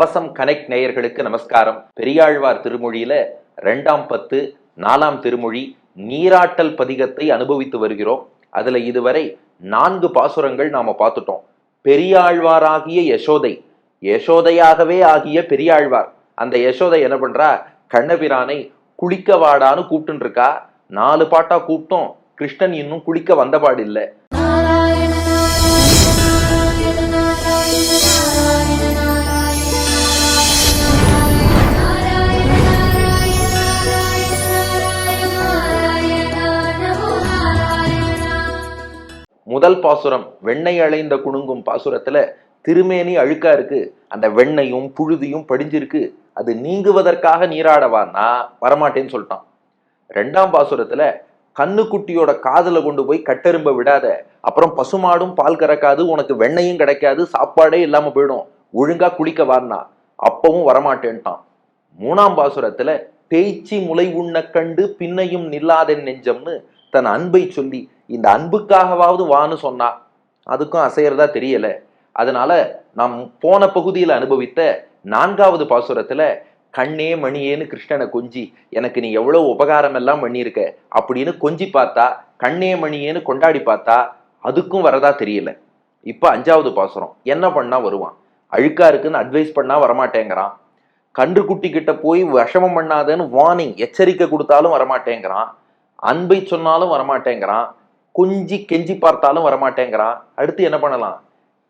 கவசம் கனெக்ட் நேயர்களுக்கு நமஸ்காரம். பெரியாழ்வார் திருமொழியில ரெண்டாம் பத்து நாலாம் திருமொழி நீராட்டல் பதிகத்தை அனுபவித்து வருகிறோம். அதுல இதுவரை நான்கு பாசுரங்கள் நாம பார்த்துட்டோம். பெரியாழ்வாராகிய யசோதை யசோதையாகவே ஆகிய பெரியாழ்வார். அந்த யசோதை என்ன பண்றா? கண்ணபிரானை குளிக்க வாடான்னு கூப்பிட்டு இருக்கா. நாலு பாட்டா கூப்பிட்டோம். கிருஷ்ணன் இன்னும் குளிக்க வந்தபாடு இல்லை முதல் பாசுரம் வெண்ணெய் அலைந்த குணுங்கும் பாசுரத்துல திருமேனி அழுக்கா இருக்கு. அந்த வெண்ணையும் புழுதியும் படிஞ்சிருக்கு. அது நீங்குவதற்காக நீராடவான்னா வரமாட்டேன்னு சொல்லிட்டான். ரெண்டாம் பாசுரத்துல கண்ணுக்குட்டியோட காதுல கொண்டு போய் கட்டெரும்ப விடாத. அப்புறம் பசுமாடும் பால் கறக்காது உனக்கு வெண்ணையும் கிடைக்காது சாப்பாடே இல்லாம போயிடும். ஒழுங்கா குளிக்க வான்னா. அப்பவும் வரமாட்டேன்ட்டான். மூணாம் பாசுரத்துல பேய்ச்சி முளை உண்ண கண்டு பின்னையும் நில்லாதென் நெஞ்சம்னு தன் அன்பை சொல்லி இந்த அன்புக்காகவாவது வான்னு சொன்னா அதுக்கும் அசையறதா தெரியல. அதனால நாம் போன பகுதியில் அனுபவித்த நான்காவது பாசுரத்துல கண்ணே மணியேன்னு கிருஷ்ணனை கொஞ்சி எனக்கு நீ எவ்வளவு உபகாரம் எல்லாம் பண்ணியிருக்க? அப்படின்னு கொஞ்சி பார்த்தா கண்ணே மணியேன்னு கொண்டாடி பார்த்தா அதுக்கும் வரதா தெரியல. இப்போ அஞ்சாவது பாசுரம் என்ன பண்ணா வருவான்? அழுக்கா இருக்குன்னு அட்வைஸ் பண்ணா வரமாட்டேங்கிறான். கன்று குட்டி கிட்ட போய் விஷமம் பண்ணாதேன்னு வார்னிங் எச்சரிக்கை கொடுத்தாலும் வரமாட்டேங்கிறான். அன்பை சொன்னாலும் வரமாட்டேங்கிறான். கொஞ்சி கெஞ்சி பார்த்தாலும் வரமாட்டேங்கிறான். அடுத்து என்ன பண்ணலாம்?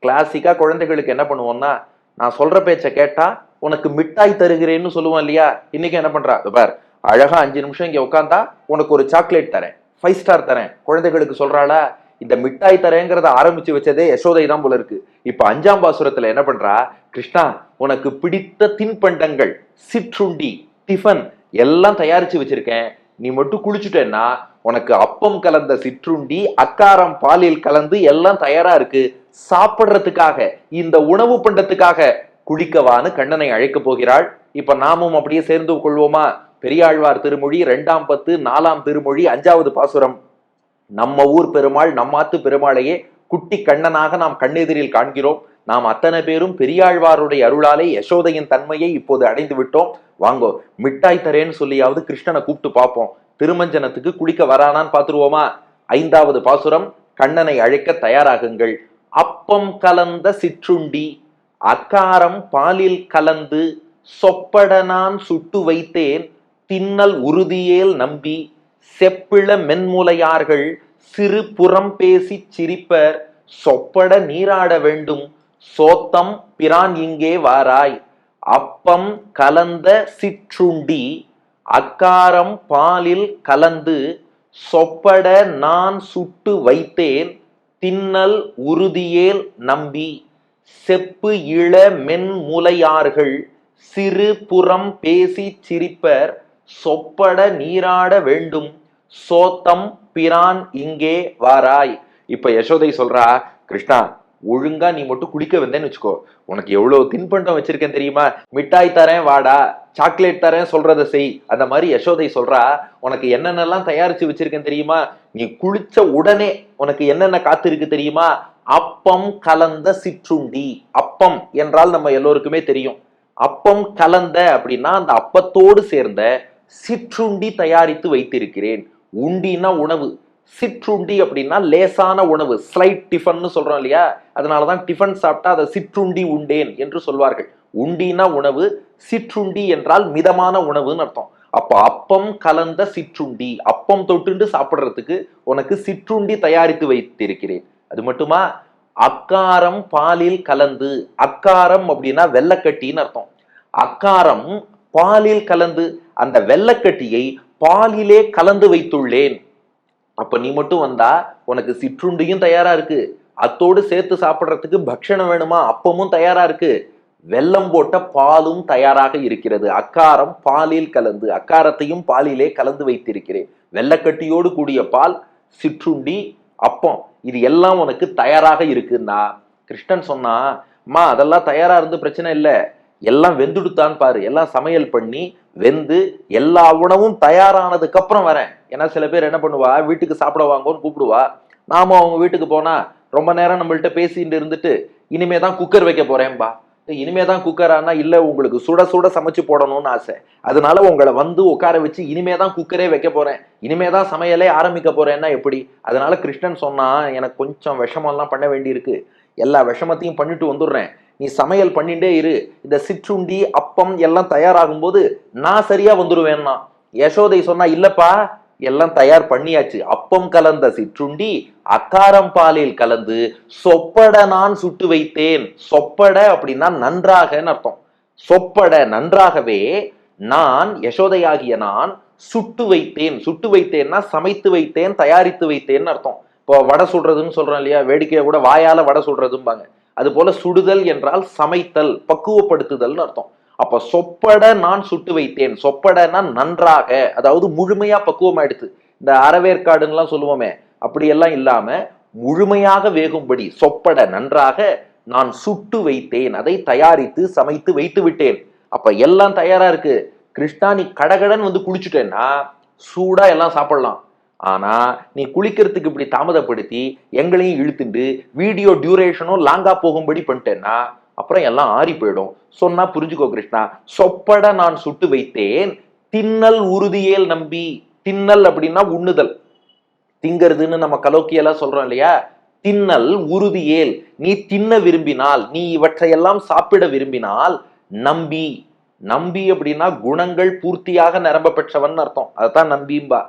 கிளாசிக்கா குழந்தைகளுக்கு என்ன பண்ணுவோம்னா நான் சொல்ற பேச்சை கேட்டா உனக்கு மிட்டாய் தருகிறேன்னு சொல்லுவோம் இல்லையா? இன்னைக்கு என்ன பண்றா? இதோ பார் அழகா அஞ்சு நிமிஷம் இங்க உட்காந்தா உனக்கு ஒரு சாக்லேட் தரேன். ஃபைவ் ஸ்டார் தரேன். குழந்தைகளுக்கு சொல்றாளா இந்த மிட்டாய் தரேங்கிறத ஆரம்பிச்சு வச்சதே யசோதை தான் போல இருக்கு. இப்ப அஞ்சாம் பாசுரத்துல என்ன பண்றா? கிருஷ்ணா உனக்கு பிடித்த தின்பண்டங்கள் சிற்றுண்டி டிஃபன் எல்லாம் தயாரிச்சு வச்சிருக்கேன். நீ மட்டும் குளிச்சுட்டேன்னா உனக்கு அப்பம் கலந்த சிற்றுண்டி அக்காரம் பாலில் கலந்து எல்லாம் தயாரா இருக்கு. சாப்பிட்றதுக்காக இந்த உணவு பண்டத்துக்காக குளிக்கவான்னு கண்ணனை அழைக்க போகிறாள். இப்ப நாமும் அப்படியே சேர்ந்து கொள்வோமா? பெரியாழ்வார் திருமொழி ரெண்டாம் பத்து நாலாம் திருமொழி அஞ்சாவது பாசுரம். நம்ம ஊர் பெருமாள் நம்மாத்து பெருமாளையே குட்டி கண்ணனாக நாம் கண்ணெதிரில் காண்கிறோம். நாம் அத்தனை பேரும் பெரியாழ்வாருடைய அருளாலே யசோதையின் தன்மையை இப்போது அடைந்து விட்டோம். வாங்கோ மிட்டாய் தரேன்னு சொல்லியாவது கிருஷ்ணனை கூப்பிட்டு பார்ப்போம். திருமஞ்சனத்துக்கு குளிக்க வரானான்னு பார்த்துருவோமா? ஐந்தாவது பாசுரம் கண்ணனை அழைக்க தயாராகுங்கள். அப்பம் கலந்த சிற்றுண்டி அக்காரம் பாலில் கலந்து சொப்பட நான் சுட்டு வைத்தேன் தின்னல் உறுதியேல் நம்பி செப்பிள மென்முலையார்கள் சிறு புறம் பேசிச் சிரிப்பர் சொப்பட நீராட வேண்டும் சோத்தம் பிரான் இங்கே வாராய். அப்பம் கலந்த சிற்றுண்டி அக்காரம் பாலில் கலந்து சொப்பட நான் சுட்டு வைத்தேன் தின்னல் உறுதியேல் நம்பி. செப்பு இள மென்முலையார்கள் சிறு புறம் பேசி சிரிப்பர் சொப்பட நீராட வேண்டும் சோத்தம் பிரான் இங்கே வாராய். இப்ப யசோதை சொல்றா கிருஷ்ணா ஒழுங்கா நீ மட்டும் குளிக்க வந்தேன்னு வச்சுக்கோ. உனக்கு எவ்வளவு தின்பண்டம் வச்சிருக்கேன் தெரியுமா? மிட்டாய் தரேன் வாடா. சாக்லேட் தரேன் சொல்றத செய். அந்த மாதிரி யசோதை சொல்றா உனக்கு என்னென்னலாம் தயாரிச்சு வச்சிருக்கேன் தெரியுமா? நீ குளிச்ச உடனே உனக்கு என்னென்ன காத்திருக்கு தெரியுமா? அப்பம் கலந்த சிற்றுண்டி. அப்பம் என்றால் நம்ம எல்லோருக்குமே தெரியும். அப்பம் கலந்த அப்படின்னா அந்த அப்பத்தோடு சேர்ந்த சிற்றுண்டி தயாரித்து வைத்திருக்கிறேன். உண்டினா உணவு. சிற்றுண்டி அப்படின்னா லேசான உணவு ஸ்லைட் டிஃபன்னு சொல்றோம் இல்லையா? அதனாலதான் டிஃபன் சாப்பிட்டா அதை சிற்றுண்டி உண்டேன் என்று சொல்வார்கள். உண்டினா உணவு சிற்றுண்டி என்றால் மிதமான உணவுன்னு அர்த்தம். அப்ப அப்பம் கலந்த சிற்றுண்டி அப்பம் தொட்டுண்டு சாப்பிட்றதுக்கு உனக்கு சிற்றுண்டி தயாரித்து வைத்திருக்கிறேன். அது மட்டுமா? அக்காரம் பாலில் கலந்து அக்காரம் அப்படின்னா வெள்ளக்கட்டின்னு அர்த்தம். அக்காரம் பாலில் கலந்து அந்த வெள்ளக்கட்டியை பாலிலே கலந்து வைத்துள்ளேன். அப்ப நீ மட்டும் வந்தா உனக்கு சிற்றுண்டியும் தயாரா இருக்கு. அத்தோடு சேர்த்து சாப்பிட்றதுக்கு பக்ஷணம் வேணுமா? அப்பமும் தயாரா இருக்கு. வெல்லம் போட்ட பாலும் தயாராக இருக்கிறது. அக்காரம் பாலில் கலந்து அக்காரத்தையும் பாலிலே கலந்து வைத்திருக்கிறேன். வெள்ளக்கட்டியோடு கூடிய பால் சிற்றுண்டி அப்பம் இது எல்லாம் உனக்கு தயாராக இருக்குன்னா கிருஷ்ணன் சொன்னா அம்மா அதெல்லாம் தயாரா இருந்து பிரச்சனை இல்லை. எல்லாம் வெந்துடுத்தான் பாரு. எல்லாம் சமையல் பண்ணி வெந்து எல்லா உணவும் தயாரானதுக்கு அப்புறம் வரேன். ஏன்னா சில பேர் என்ன பண்ணுவா? வீட்டுக்கு சாப்பிட வாங்கன்னு கூப்பிடுவா. நாம அவங்க வீட்டுக்கு போனா ரொம்ப நேரம் நம்மள்ட்ட பேசிட்டு இருந்துட்டு இனிமே தான் குக்கர் வைக்க போறேன்பா. இனிமே தான் குக்கரானா இல்ல உங்களுக்கு சுட சுட சமைச்சு போடணும்னு ஆசை. அதனால உங்களை வந்து உட்கார வச்சு இனிமே தான் குக்கரே வைக்க போறேன். இனிமே தான் சமையலே ஆரம்பிக்க போறேன்னா எப்படி? அதனால கிருஷ்ணன் சொன்னா எனக்கு கொஞ்சம் விஷமெல்லாம் பண்ண வேண்டியிருக்கு. எல்லா விஷமத்தையும் பண்ணிட்டு வந்துடுறேன். நீ சமையல் பண்ணிட்டே இரு. இந்த சிற்றுண்டி அப்பம் எல்லாம் தயாராகும் போது நான் சரியா வந்துடுவேன்னா யசோதை சொன்னா இல்லப்பா எல்லாம் தயார் பண்ணியாச்சு. அப்பம் கலந்த சிற்றுண்டி அக்காரம் பாலில் கலந்து சொப்பட நான் சுட்டு வைத்தேன். சொப்பட அப்படின்னா நன்றாகன்னு அர்த்தம். சொப்பட நன்றாகவே நான் யசோதையாகிய நான் சுட்டு வைத்தேன். சுட்டு வைத்தேன்னா சமைத்து வைத்தேன் தயாரித்து வைத்தேன்னு அர்த்தம். இப்போ வடை சுடுறதுன்னு சொல்கிறோம் இல்லையா? வேடிக்கையை கூட வாயால் வடை சுடுறதும்பாங்க. அது போல சுடுதல் என்றால் சமைத்தல் பக்குவப்படுத்துதல்னு அர்த்தம். அப்ப சொப்பட நான் சுட்டு வைத்தேன். சொப்படனா நன்றாக அதாவது முழுமையா பக்குவமாயிடுத்து. இந்த அறவேற்காடுன்னெலாம் சொல்லுவோமே அப்படியெல்லாம் இல்லாம முழுமையாக வேகும்படி சொப்பட நன்றாக நான் சுட்டு வைத்தேன். அதை தயாரித்து சமைத்து வைத்து விட்டேன். அப்ப எல்லாம் தயாரா இருக்கு. கிருஷ்ணா நீ கடகடன் வந்து குளிச்சுட்டேன்னா சூடா எல்லாம் சாப்பிடலாம். ஆனா நீ குளிக்கிறதுக்கு இப்படி தாமதப்படுத்தி எங்களையும் இழுத்துண்டு வீடியோ டியூரேஷனும் லாங்கா போகும்படி பண்ணிட்டேன்னா அப்புறம் எல்லாம் ஆறி போயிடும். சொன்னா புரிஞ்சுக்கோ கிருஷ்ணா சொப்பட நான் சுட்டு வைத்தேன் தின்னல் உறுதியேல் நம்பி தின்னல் அப்படின்னா உண்ணுதல். திங்கிறதுன்னு நம்ம கலோக்கியெல்லாம் சொல்றோம் இல்லையா? தின்னல் உறுதியேல். நீ தின்ன விரும்பினால் நீ இவற்றையெல்லாம் சாப்பிட விரும்பினால் நம்பி. நம்பி அப்படின்னா குணங்கள் பூர்த்தியாக நிரம்ப பெற்றவன் அர்த்தம். அதைத்தான் நம்பிம்பா.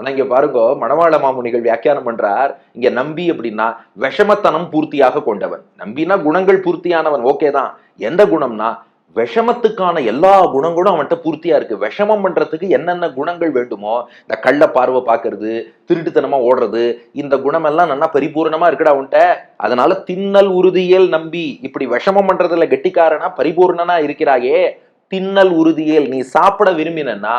ஆனா இங்க பாருங்க மணவாள மாமுனிகள் வியாக்கியானம் பண்றார். இங்க நம்பி அப்படின்னா விஷமத்தனம் பூர்த்தியாக கொண்டவன். நம்பினா குணங்கள் பூர்த்தியானவன் ஓகே தான். எந்த குணம்னா விஷமத்துக்கான எல்லா குணங்களும் அவன்கிட்ட பூர்த்தியா இருக்கு. விஷமம் பண்றதுக்கு என்னென்ன குணங்கள் வேண்டுமோ இந்த கள்ள பார்வை பார்க்கறது திருட்டுத்தனமா ஓடுறது இந்த குணமெல்லாம் நல்லா பரிபூர்ணமா இருக்குடா அவன்கிட்ட அதனால தின்னல் உறுதியல் நம்பி இப்படி விஷமம் பண்றதுல கெட்டிக்காரனா பரிபூர்ணனா இருக்கிறாயே. தின்னல் உறுதியல் நீ சாப்பிட விரும்பினா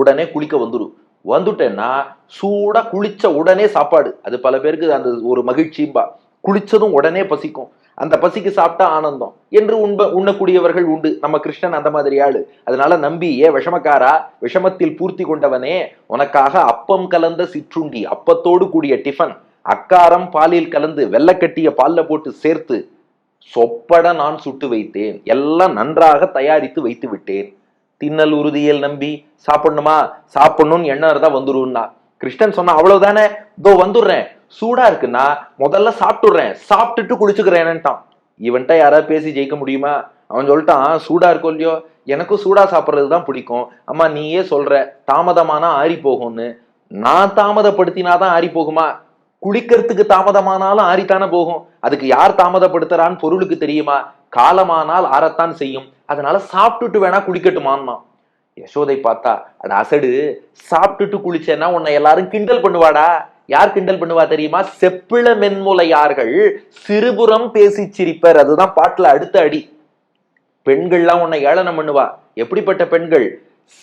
உடனே குளிக்க வந்துடும் வந்துட்டேன்னா சூடாக குளிச்ச உடனே சாப்பாடு. அது பல பேருக்கு அந்த ஒரு மகிழ்ச்சியும்பா. குளிச்சதும் உடனே பசிக்கும். அந்த பசிக்கு சாப்பிட்டா ஆனந்தம். என்று உண்ப உண்ணக்கூடியவர்கள் உண்டு. நம்ம கிருஷ்ணன் அந்த மாதிரி ஆளு. அதனால நம்பி ஏ விஷமக்காரா விஷமத்தில் பூர்த்தி கொண்டவனே உனக்காக அப்பம் கலந்த சிற்றுண்டி அப்பத்தோடு கூடிய டிஃபன் அக்காரம் பாலில் கலந்து வெள்ளக்கட்டிய பாலில் போட்டு சேர்த்து சொப்பட நான் சுட்டு வைத்தேன். எல்லாம் நன்றாக தயாரித்து வைத்து விட்டேன். தின்னல் உறுதியில் நம்பி சாப்பிடணுமா? சாப்பிடணும்னு எண்ணம் இருந்தா வந்துருன்னா. கிருஷ்ணன் சொன்னா அவ்வளவுதானே? இதோ வந்துடுறேன். சூடா இருக்குன்னா முதல்ல சாப்பிட்டுடுறேன். சாப்பிட்டுட்டு குளிச்சுக்கிறேன்னுட்டான். இவன்கிட்ட யாராவது பேசி ஜெயிக்க முடியுமா? அவன் சொல்லிட்டான் சூடா இருக்கோ இல்லையோ? எனக்கும் சூடா சாப்பிட்றது தான் பிடிக்கும். அம்மா நீயே சொல்ற தாமதமானா ஆறி போகும்னு நான் தாமதப்படுத்தினாதான் ஆறி போகுமா குளிக்கிறதுக்கு தாமதமானாலும் ஆறித்தானே போகும். அதுக்கு யார் தாமதப்படுத்துறான்னு பொருளுக்கு தெரியுமா? காலமானால் ஆறத்தான் செய்யும். அதனால சாப்பிட்டுட்டு வேணா குளிக்கட்டுமான்னா. யசோதை பார்த்தா அட அசடு சாப்பிட்டுட்டு குளிச்சேன்னா உன்னை எல்லாரும் கிண்டல் பண்ணுவாடா. யார் கிண்டல் பண்ணுவா தெரியுமா? செப்பிள மென்முலையார்கள் சிறுபுறம் பேசி சிரிப்பர் அதுதான் பாட்டுல அடுத்த அடி. பெண்கள்லாம் உன்னை ஏளனம் பண்ணுவா. எப்படிப்பட்ட பெண்கள்?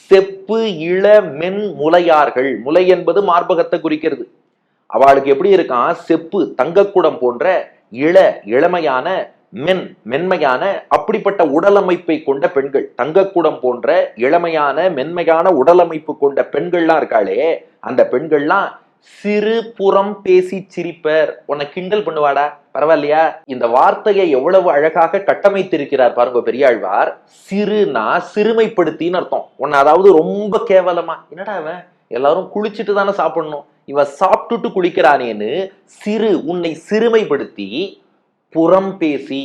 செப்பு இள மென் முலையார்கள். முலை என்பது மார்பகத்தை குறிக்கிறது. அவளுக்கு எப்படி இருக்கான்? செப்பு தங்கக்குடம் போன்ற இள இளமையான மென் மென்மையான அப்படிப்பட்ட உடலமைப்பை கொண்ட பெண்கள். தங்கக்கூடம் போன்ற இளமையான மென்மையான உடலமைப்பு கொண்ட பெண்கள்லாம் இருக்காளே அந்த பெண்கள்லாம் சிறு புறம் பேசி சிரிப்பர். உன்னை கிண்டல் பண்ணுவாடா? பரவாயில்லையா? இந்த வார்த்தையை எவ்வளவு அழகாக கட்டமைத்திருக்கிறார் பாருங்க பெரியாழ்வார். சிறுனா சிறுமைப்படுத்தின்னு அர்த்தம். உன்னை அதாவது ரொம்ப கேவலமா. என்னடா அவன் எல்லாரும் குளிச்சுட்டு தானே சாப்பிடணும். இவன் சாப்பிட்டுட்டு குளிக்கிறானேன்னு சிறு உன்னை சிறுமைப்படுத்தி புறம் பேசி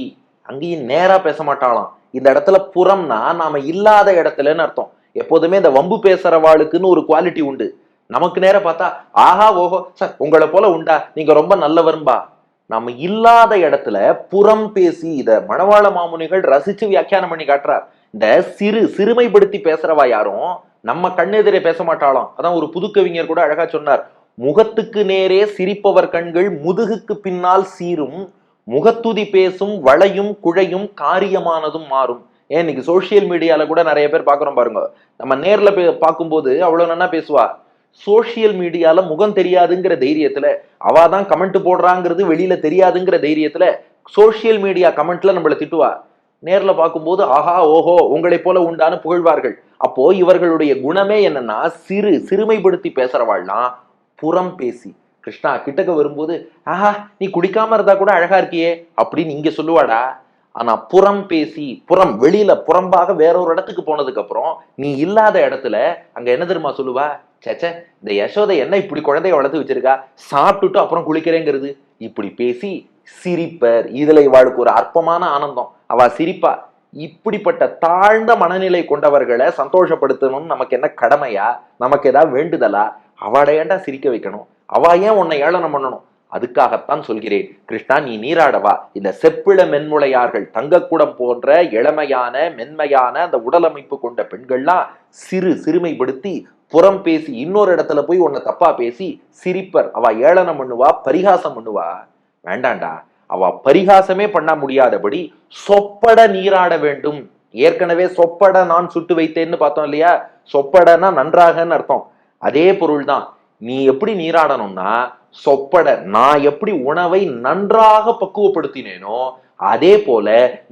அங்கேயும் நேராக பேச மாட்டாளாம். இந்த இடத்துல புறம்னா நாம இல்லாத இடத்துலன்னு அர்த்தம். எப்போதுமே இந்த வம்பு பேசுறவாளுக்குன்னு ஒரு குவாலிட்டி உண்டு. நமக்கு நேரம் பார்த்தா ஆஹா ஓஹோ சார் உங்களை போல உண்டா? நீங்க ரொம்ப நல்லவரும்பா. நம்ம இல்லாத இடத்துல புறம் பேசி இத மணவாள மாமுனிகள் ரசிச்சு வியாக்கியானம் பண்ணி காட்டுறார். இந்த சிறு சிறுமைப்படுத்தி பேசுறவா யாரும் நம்ம கண்ணெதிரே பேச மாட்டாளாம். அதான் ஒரு புது கவிஞர் கூட அழகா சொன்னார். முகத்துக்கு நேரே சிரிப்பவர் கண்கள் முதுகுக்கு பின்னால் சீரும் முகத்துதி பேசும் வளையும் குழையும் காரியமானதும் மாறும். ஏன் இன்னைக்கு சோசியல் மீடியால கூட நிறைய பேர் பாக்குறோம் பாருங்க. நம்ம நேர்ல பே- பார்க்கும்போது அவ்வளவு நன்னா பேசுவா. சோசியல் மீடியால முகம் தெரியாதுங்கிற தைரியத்துல அவ தான் கமெண்ட் போடுறாங்கிறது வெளியில தெரியாதுங்கிற தைரியத்துல சோசியல் மீடியா கமெண்ட்ல நம்மள திட்டுவா. நேர்ல பார்க்கும்போது ஆஹா ஓஹோ உங்களைப் போல உண்டான புகழ்வார்கள். அப்போ இவர்களுடைய குணமே என்னன்னா சிறு சிறுமைப்படுத்தி பேசுறவாள்லாம் புறம் பேசி. கிருஷ்ணா கிட்டக்க வரும்போது ஆஹா நீ குடிக்காம இருந்தா கூட அழகா இருக்கியே அப்படின்னு இங்க சொல்லுவாடா. ஆனா புறம் பேசி புறம் வெளியில புறம்பாக வேற ஒரு இடத்துக்கு போனதுக்கு அப்புறம் நீ இல்லாத இடத்துல அங்க என்ன தெரியுமா சொல்லுவா? சேச்ச இந்த யசோதை என்ன இப்படி குழந்தைய வளர்த்து வச்சிருக்கா? சாப்பிட்டுட்டு அப்புறம் குளிக்கிறேங்கிறது. இப்படி பேசி சிரிப்பர். இதுல இவாளுக்கு ஒரு அற்பமான ஆனந்தம். அவ சிரிப்பா இப்படிப்பட்ட தாழ்ந்த மனநிலை கொண்டவர்களை சந்தோஷப்படுத்தணும்னு நமக்கு என்ன கடமையா? நமக்கு ஏதாவது வேண்டுதலா? அவளை சிரிக்க வைக்கணும்? அவா ஏன் உன்னை ஏளனம் பண்ணணும்? அதுக்காகத்தான் சொல்கிறேன். கிருஷ்ணா நீ நீராடவா இந்த செப்பிள மென்முளையார்கள் தங்கக்கூடம் போன்ற இளமையான மென்மையான அந்த உடலமைப்பு கொண்ட பெண்கள்லாம் சிறு சிறுமைப்படுத்தி புறம் பேசி இன்னொரு இடத்துல போய் உன்னை தப்பா பேசி சிரிப்பர். அவ ஏளனம் பண்ணுவா பரிகாசம் பண்ணுவா? வேண்டாண்டா. அவ பரிகாசமே பண்ண முடியாதபடி சொப்பட நீராட வேண்டும். ஏற்கனவே சொப்பட நான் சுட்டு வைத்தேன்னு பார்த்தோம் இல்லையா? சொப்படனா நன்றாகன்னு அர்த்தம். அதே பொருள் தான் நீ எப்படி நீராடணும்னா சொப்பட நான் எப்படி உணவை நன்றாக பக்குவப்படுத்தினேனோ அதே போல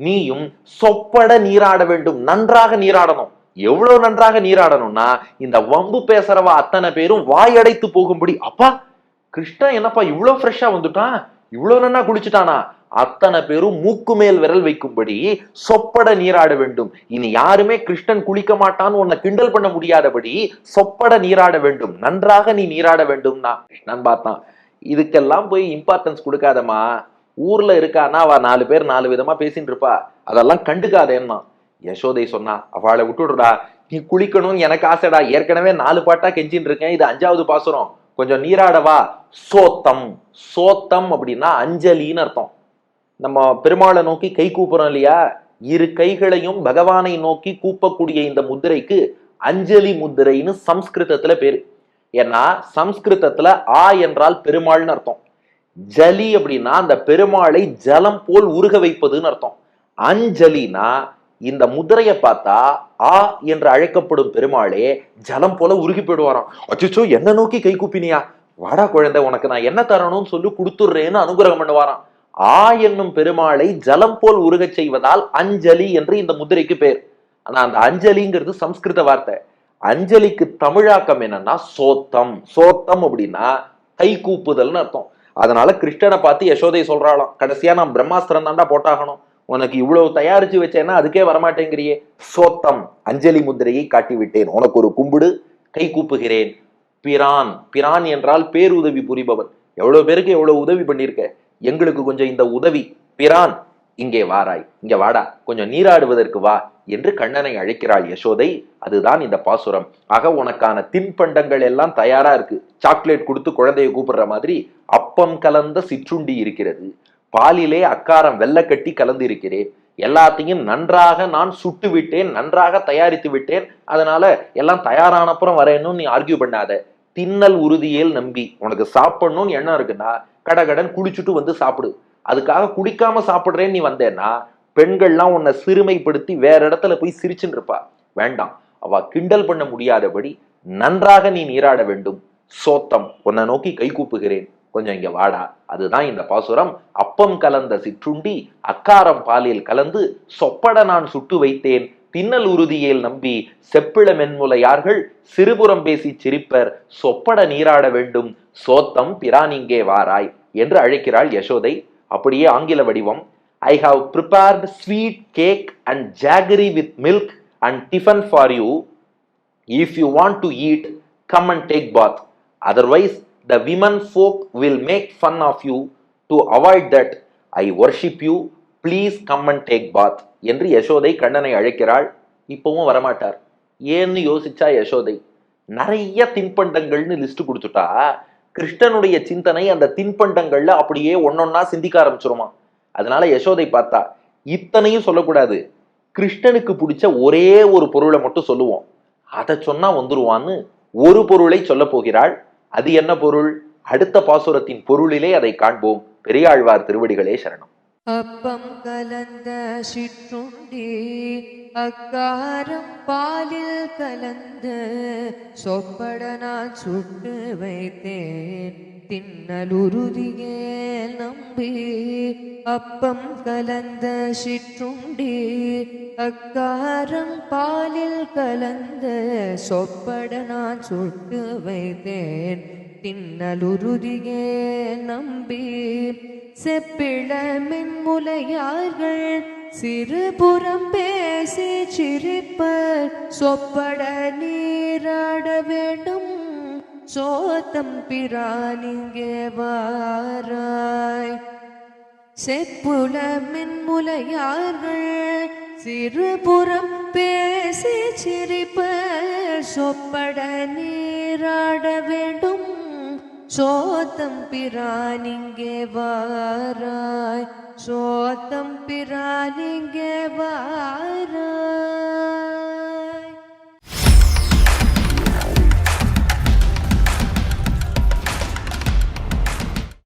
நீயும் சொப்பட நீராட வேண்டும் நன்றாக நீராடணும். எவ்வளவு நன்றாக நீராடணும்னா இந்த வம்பு பேசுறவ அத்தனை பேரும் வாயடைத்து போகும்படி. அப்பா கிருஷ்ணன் என்னப்பா இவ்வளவு ஃப்ரெஷ்ஷா வந்துட்டான்? இவ்வளவு நன்னா குளிச்சுட்டானா அத்தனை பேரும் மூக்கு மேல் விரல் வைக்கும்படி சொப்பட நீராட வேண்டும். இனி யாருமே கிருஷ்ணன் குளிக்க மாட்டான்னு உன்னை கிண்டல் பண்ண முடியாதபடி சொப்பட நீராட வேண்டும். நன்றாக நீ நீராட வேண்டும்னா. கிருஷ்ணன் பார்த்தான். இதுக்கெல்லாம் போய் இம்பார்ட்டன்ஸ் கொடுக்காதம்மா. ஊர்ல இருக்கானா அவ நாலு பேர் நாலு விதமா பேசிட்டு இருப்பா. அதெல்லாம் கண்டுக்காதேன்னா. யசோதை சொன்னா அவளை விட்டுடுடா நீ குளிக்கணும்னு எனக்கு ஆசைடா. ஏற்கனவே நாலு பாட்டா கெஞ்சின்னு இருக்கேன். இது அஞ்சாவது பாசுரம். கொஞ்சம் நீராடவா சோத்தம். சோத்தம் அப்படின்னா அஞ்சலின்னு அர்த்தம். நம்ம பெருமாளை நோக்கி கை கூப்புறோம் இல்லையா? இரு கைகளையும் பகவானை நோக்கி கூப்பக்கூடிய இந்த முத்திரைக்கு அஞ்சலி முத்திரைன்னு சம்ஸ்கிருதத்துல பேரு. ஏன்னா சம்ஸ்கிருதத்துல ஆ என்றால் பெருமாள்னு அர்த்தம். ஜலி அப்படின்னா அந்த பெருமாளை ஜலம் போல் உருக வைப்பதுன்னு அர்த்தம். அஞ்சலினா இந்த முதிரையை பார்த்தா ஆ என்று அழைக்கப்படும் பெருமாளே ஜலம் போல உருகி போயிடுவாராம். அச்சோ என்ன நோக்கி கை கூப்பினியா? வாடா குழந்தை உனக்கு நான் என்ன தரணும்னு சொல்லி கொடுத்துடுறேன்னு அனுகிரகம் பண்ணுவாராம். ஆ என்னும் பெருமாளை ஜலம் போல் உருகச் செய்வதால் அஞ்சலி என்று இந்த முதிரைக்கு பேர். ஆனா அந்த அஞ்சலிங்கிறது சம்ஸ்கிருத வார்த்தை. அஞ்சலிக்கு தமிழாக்கம் என்னன்னா சோத்தம். சோத்தம் அப்படின்னா கை கூப்புதல்னு அர்த்தம். அதனால கிருஷ்ணனை பார்த்து யசோதை சொல்றாளாம். கடைசியா நான் பிரம்மாஸ்திரம் தாண்டா போட்டாகணும். உனக்கு இவ்வளவு தயாரிச்சு வச்சேன்னா அதுக்கே வரமாட்டேங்கிறியே. சோத்தம் அஞ்சலி முத்திரையை காட்டி விட்டேன் உனக்கு ஒரு கும்பிடு கை கூப்புகிறேன். பிரான் பிரான் என்றால் பேருதவி புரிபவன். எவ்வளவு பேருக்கு எவ்வளவு உதவி பண்ணியிருக்க? எங்களுக்கு கொஞ்சம் இந்த உதவி. பிரான் இங்கே வாராய். இங்க வாடா. கொஞ்சம் நீராடுவதற்கு வா என்று கண்ணனை அழைக்கிறாள் யசோதை. அதுதான் இந்த பாசுரம். ஆக உனக்கான தின்பண்டங்கள் எல்லாம் தயாரா இருக்கு. சாக்லேட் கொடுத்து குழந்தையை கூப்பிடுற மாதிரி அப்பம் கலந்த சிற்றுண்டி இருக்கிறது. பாலிலே அக்காரம் வெள்ளை கட்டி கலந்து இருக்கிறேன் எல்லாத்தையும் நன்றாக நான் சுட்டு விட்டேன் நன்றாக தயாரித்து விட்டேன். அதனால எல்லாம் தயாரான அப்புறம் வரேன்னு நீ ஆர்கியூ பண்ணாத. தின்னல் உறுதியேல் நம்பி. உனக்கு சாப்பிடணும்னு எண்ணம் இருக்குன்னா கடகடன் குடிச்சுட்டு வந்து சாப்பிடு. அதுக்காக குடிக்காம சாப்பிடுறேன்னு நீ வந்தேன்னா பெண்கள்லாம் உன்னை சிறுமைப்படுத்தி வேற இடத்துல போய் சிரிச்சுன்னு இருப்பா வேண்டாம். அவ கிண்டல் பண்ண முடியாதபடி நன்றாக நீ நீராட வேண்டும். சோத்தம். உன்னை நோக்கி கை கூப்புகிறேன். கொஞ்சம் இங்க வாடா. அதுதான் இந்த பாசுரம். அப்பம் கலந்த சிற்றுண்டி அக்காரம் பாலில் கலந்து சொப்பட நான் சுட்டு வைத்தேன். தின்னல் உறுதியேல் நம்பி செப்பிள மென்முலையார்கள் சிறுபுறம் பேசி சிரிப்பர் சொப்பட நீராட வேண்டும் சோத்தம் பிரானிங்கே வாராய் என்று அழைக்கிறாள் யசோதை. அப்படியே ஆங்கில வடிவம். I have prepared sweet cake and jaggery with milk and tiffin for you if you want to eat come and take bath otherwise the women folk will make fun of you. To avoid that, I worship you. Please come and take bath என்று யசோதை கண்ணனை அழைக்கிறாள். இப்பவும் வரமாட்டார். ஏன்னு யோசிச்சா யசோதை நிறைய தின்பண்டங்கள்னு list கொடுத்துட்டா கிருஷ்ணனுடைய சிந்தனை அந்த தின்பண்டங்கள்ல அப்படியே ஒன்னொன்னா சிந்திக்க ஆரம்பிச்சிருமா? அதனால யசோதை பார்த்தா இத்தனையும் சொல்லக்கூடாது. கிருஷ்ணனுக்கு பிடிச்ச ஒரே ஒரு பொருளை மட்டும் சொல்லுவோம். அதை சொன்னா வந்துருவான்னு ஒரு பொருளை சொல்ல போகிறாள். அது என்ன பொருள்? அடுத்த பாசுரத்தின் பொருளிலே அதை காண்போம். பெரியாழ்வார் திருவடிகளே சரணம். அப்பம் கலந்த சிற்றுண்டி அக்காரம் பாலில் கலந்து சொப்பட நான் சுட்டு வைத்தேன். தின்னல் உறுதியே நம்பி அப்பம் கலந்த சிற்றுண்டி அக்காரம் பாலில் கலந்த சொப்பட நான் சுட்டு வைத்தேன். தின்னலுருதியே நம்பி செப்பிழமின் முலையார்கள் சிறுபுறம் பேசி சிரிப்பர். சொப்பட நீராட வேண்டும் சோத்தம் பிரானிங்கே வாரா. செப்புல மின்முலையார்கள் சிறுபுறம் பேசி சிரிப்ப சொப்பட நீராட வேண்டும். சோத்தம் பிரானிங்கே வாராய். சோத்தம் பிரானிங்கே வாராய்.